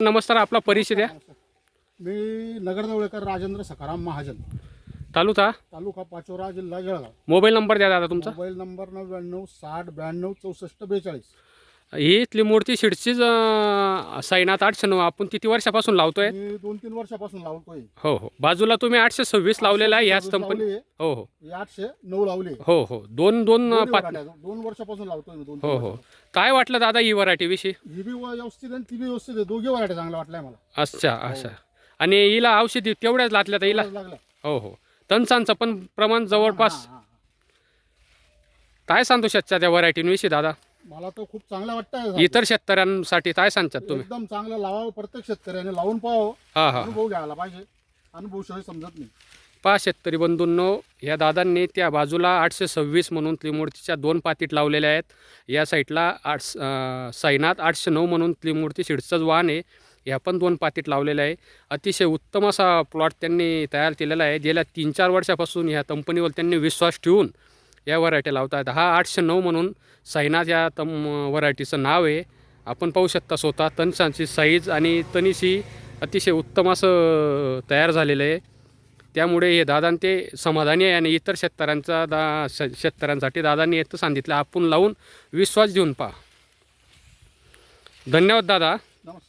नमस्कार आपला परिचय द्या. मी नगरदेवळेकर राजेंद्र सखाराम महाजन. तालुका? तालुका पाचोरा जिल्हा जळगाव. मोबाईल नंबर द्या दादा तुमचा. मोबाईल नंबर नव्याण्णव साठ ब्याण्णव चौसष्ट बेचाळीस. ही इथली मूर्ती शिडचीच अं, साईनाथ आठशे नऊ आपण किती वर्षापासून लावतोय? दोन तीन वर्षापासून लावतोय. हो हो. बाजूला तुम्ही आठशे सव्वीस लावलेला आहे ह्याच लावली. कंपनी. हो हो. ही आठशे नऊ लावली. हो हो. दोन दोन दोन्ही पाच. दोन वर्षापासून लावतोय मी दोन हो हो. काय वाटलं दादा ही व्हरायटी विषयी? ही बी व्यवस्थित आहे ती बी व्यवस्थित आहे. दोघी वराठ्या चांगल्या वाटल्या मला. अच्छा अच्छा. आणि हिला औषधी तेवढ्याच लागल्या तर हिला हो हो. तणसांचं पण प्रमाण जवळपास. हा, हा, हा. काय सांगतो शेतच्या त्या व्हरायटीविषयी दादा? मला तर खूप चांगलं वाटतंय इतर शेतकऱ्यांसाठी काय सांगतात तुम्ही? एकदम चांगलं लावावं प्रत्येक शेतकऱ्याने. लावून पाहावं. हा हा. अनुभव घ्यायला पाहिजे. अनुभवशिवाय समजत नाही. पहा शेतकरी बंधूंनो या दादांनी त्या बाजूला आठशे सव्वीस म्हणून त्रिमूर्तीच्या दोन पातीट लावलेल्या आहेत. या साईडला आठ साईनाथ आठशे नऊ म्हणून त्रिमूर्ती शिडचंच वाहन आहे ह्या पण दोन पातीट लावलेल्या आहे. अतिशय उत्तम असा प्लॉट त्यांनी तयार केलेला आहे. गेल्या तीन चार वर्षापासून ह्या कंपनीवर त्यांनी विश्वास ठेवून या व्हरायटी लावतात. हा आठशे नऊ म्हणून साईनाथ या तम व्हरायटीचं नाव आहे. आपण पाहू शकता स्वतः तनसांची साईज आणि तनिशी अतिशय उत्तम असं तयार झालेलं आहे. त्यामुळे हे दादां ते समाधानी आहे आणि इतर शेतकऱ्यांचा दा शेतकऱ्यांसाठी दादांनी येतं सांगितलं. आपण लावून विश्वास देऊन पहा. धन्यवाद दादा. नमस्कार.